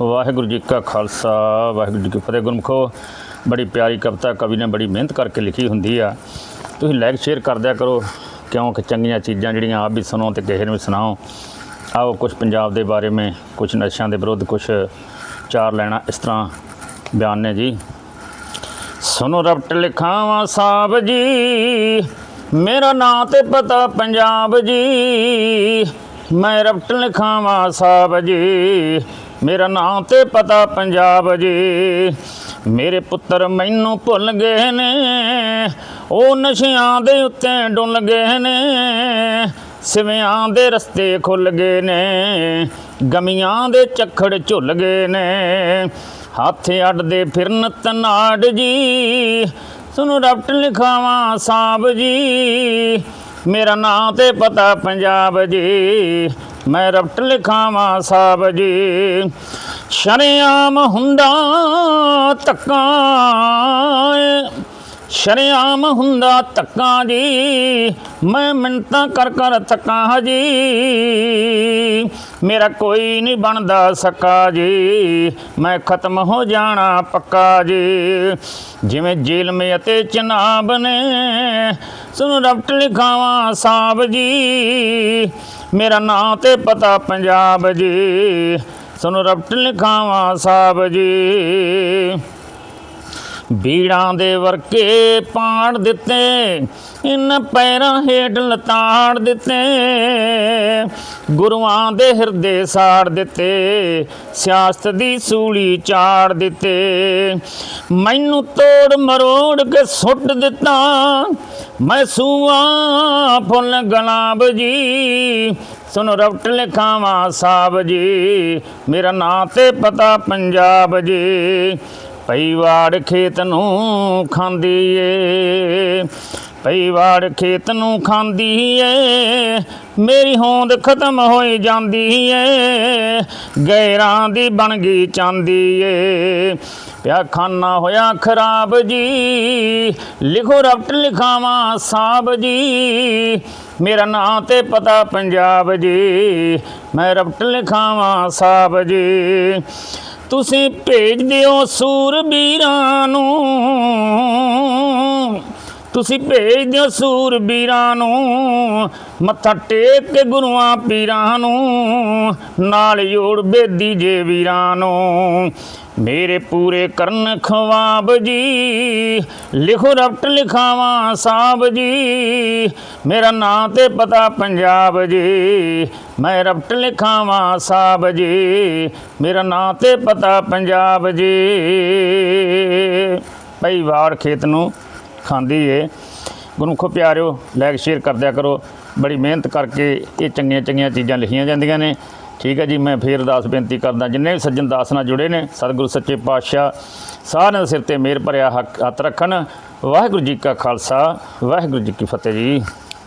ਵਾਹਿਗੁਰੂ ਜੀ ਕਾ ਖਾਲਸਾ, ਵਾਹਿਗੁਰੂ ਜੀ ਕੀ ਫਤਿਹ। ਗੁਰਮਖੋ, ਬੜੀ ਪਿਆਰੀ ਕਵਿਤਾ ਕਵੀ ਨੇ ਬੜੀ ਮਿਹਨਤ ਕਰਕੇ ਲਿਖੀ ਹੁੰਦੀ ਆ। ਤੁਸੀਂ ਲਾਈਕ ਸ਼ੇਅਰ ਕਰਦਿਆ ਕਰੋ ਕਿਉਂਕਿ ਚੰਗੀਆਂ ਚੀਜ਼ਾਂ ਜਿਹੜੀਆਂ ਆਪ ਵੀ ਸੁਣੋ ਤੇ ਕਿਸੇ ਨੂੰ ਵੀ ਸੁਣਾਓ। ਆਓ ਕੁਝ ਪੰਜਾਬ ਦੇ ਬਾਰੇ ਮੈਂ ਕੁਝ ਨਸ਼ਿਆਂ ਦੇ ਵਿਰੁੱਧ ਕੁਝ ਚਾਰ ਲੈਣਾ ਇਸ ਤਰ੍ਹਾਂ ਬਿਆਨ ਨੇ ਜੀ। ਸੁਣੋ ਰਬਟ ਲਿਖਾਵਾਂ ਸਾਹਿਬ ਜੀ, ਮੇਰਾ ਨਾਂ ਤੇ ਪਤਾ ਪੰਜਾਬ ਜੀ, ਮੈਂ ਰਬਟ ਲਿਖਾਵਾਂ ਸਾਹਿਬ ਜੀ। ਮੇਰਾ ਨਾਂ ਤੇ ਪਤਾ ਪੰਜਾਬ ਜੀ। ਮੇਰੇ ਪੁੱਤਰ ਮੈਨੂੰ ਭੁੱਲ ਗਏ ਨੇ। ਉਹ ਨਸ਼ਿਆਂ ਦੇ ਉੱਤੇ ਡੁੱਲ ਗਏ ਨੇ। ਸਿਵਿਆਂ ਦੇ ਰਸਤੇ ਖੁੱਲ ਗਏ ਨੇ। ਗਮੀਆਂ ਦੇ ਚੱਖੜ ਝੁੱਲ ਗਏ ਨੇ। ਹੱਥ ਅੱਡਦੇ ਫਿਰਨ ਤਨਾੜ ਜੀ। ਸੁਣੋ ਰਬਟ ਲਿਖਾਵਾਂ ਸਾਹਿਬ ਜੀ। ਮੇਰਾ ਨਾਂ ਤੇ ਪਤਾ ਪੰਜਾਬ ਜੀ। ਮੈਂ ਰਬਟ ਲਿਖਾਵਾਂ ਸਾਹਿਬ ਜੀ। ਸ਼ਰਿਆਮ ਹੁੰਦਾ ਤੱਕਾਂ ਸ਼ਰਿਆਮ ਹੁੰਦਾ ਤੱਕਾਂ ਜੀ, ਮੈਂ ਮਿੰਤਾਂ ਕਰ ਕਰ ਥੱਕਾਂ ਜੀ। ਮੇਰਾ ਕੋਈ ਨਹੀਂ ਬਣਦਾ ਸਕਾ ਜੀ, ਮੈਂ ਖਤਮ ਹੋ ਜਾਣਾ ਪੱਕਾ ਜੀ। ਜਿਵੇਂ ਜੇਲ੍ਹ ਮੇ ਅਤੇ ਚਨਾਬ ਨੇ, ਸੁਣ ਰਬਟ ਲਿਖਾਵਾਂ ਸਾਹਿਬ ਜੀ। ਮੇਰਾ ਨਾਂ ਤੇ ਪਤਾ ਪੰਜਾਬ ਜੀ, ਸੁਣ ਰਬਟ ਲਿਖਾਵਾਂ ਸਾਹਿਬ ਜੀ। ਬੀੜਾਂ ਦੇ ਵਰਕੇ ਪਾੜ ਦਿੱਤੇ, ਇਨ ਪੈਰਾਂ ਹੇਠ ਲਤਾੜ ਦਿੱਤੇ, ਗੁਰੂਆਂ ਦੇ ਹਿਰਦੇ ਸਾੜ ਦਿੱਤੇ, ਸਿਆਸਤ ਦੀ ਸੂਲੀ ਚਾੜ ਦਿੱਤੇ। ਮੈਨੂੰ ਤੋੜ ਮਰੋੜ ਕੇ ਸੁੱਟ ਦਿੱਤਾ, ਮੈਂ ਸੂਆ ਫੁੱਲ ਗੁਲਾਬ ਜੀ। ਸੁਣ ਰਵਟ ਲਿਖਾਵਾਂ ਸਾਹਿਬ ਜੀ, ਮੇਰਾ ਨਾਂ ਤੇ ਪਤਾ ਪੰਜਾਬ ਜੀ। ਪਈ ਵਾੜ ਖੇਤ ਨੂੰ ਖਾਂਦੀ ਏ ਪਈ ਵਾੜ ਖੇਤ ਨੂੰ ਖਾਂਦੀ ਏ ਮੇਰੀ ਹੋਂਦ ਖਤਮ ਹੋਈ ਜਾਂਦੀ ਏ ਗੈਰਾਂ ਦੀ ਬਣ ਗਈ ਚਾਂਦੀ ਏ ਪਿਆ ਖਾਨਾ ਹੋਇਆ ਖਰਾਬ ਜੀ, ਲਿਖੋ ਰਬਟ ਲਿਖਾਵਾਂ ਸਾਬ ਜੀ, ਮੇਰਾ ਨਾਂ ਤੇ ਪਤਾ ਪੰਜਾਬ ਜੀ, ਮੈਂ ਰਬਟ ਲਿਖਾਵਾਂ ਸਾਬ ਜੀ। ਤੁਸੀਂ ਭੇਜ ਦਿਓ ਸੂਰਬੀਰਾਂ ਨੂੰ। ਤੁਸੀਂ ਭੇਜ ਦਿਓ ਸੂਰਬੀਰਾਂ ਨੂੰ, ਮੱਥਾ ਟੇਕ ਕੇ ਗੁਰੂਆਂ ਪੀਰਾਂ ਨੂੰ, ਨਾਲ ਜੋੜ ਬੇਦੀ ਜੇ ਵੀਰਾਂ ਨੂੰ। ਮੇਰੇ ਪੂਰੇ ਕਰਨ ਖਵਾਬ ਜੀ, ਲਿਖੋ ਰਬਟ ਲਿਖਾਵਾਂ ਸਾਹਿਬ ਜੀ। ਮੇਰਾ ਨਾਂ ਤੇ ਪਤਾ ਪੰਜਾਬ ਜੀ, ਮੈਂ ਰਬਟ ਲਿਖਾਵਾਂ ਸਾਹਿਬ ਜੀ। ਮੇਰਾ ਨਾਂ ਤੇ ਪਤਾ ਪੰਜਾਬ ਜੀ। ਪਈ ਵਾੜ ਖੇਤ ਨੂੰ ਖਾਂਦੀ ਏ ਗੁਰਮੁਖੋ ਪਿਆਰਿਓ ਲਾਈਕ ਸ਼ੇਅਰ ਕਰਦਿਆ ਕਰੋ। ਬੜੀ ਮਿਹਨਤ ਕਰਕੇ ਇਹ ਚੰਗੀਆਂ ਚੰਗੀਆਂ ਚੀਜ਼ਾਂ ਲਿਖੀਆਂ ਜਾਂਦੀਆਂ ਨੇ। ਠੀਕ ਹੈ ਜੀ, ਮੈਂ ਫੇਰ ਅਰਦਾਸ ਬੇਨਤੀ ਕਰਦਾ, ਜਿੰਨੇ ਵੀ ਸੱਜਣ ਦਾਸ ਨਾਲ ਜੁੜੇ ਨੇ, ਸਤਿਗੁਰੂ, ਸੱਚੇ ਪਾਤਸ਼ਾਹ, ਸਾਰਿਆਂ ਦੇ ਸਿਰ ਤੇ ਮਿਹਰ ਭਰਿਆ ਹੱਕ, ਹੱਥ ਰੱਖਣ। ਵਾਹਿਗੁਰੂ ਜੀ ਕਾ ਖਾਲਸਾ, ਵਾਹਿਗੁਰੂ ਜੀ ਕੀ ਫਤਿਹ ਜੀ।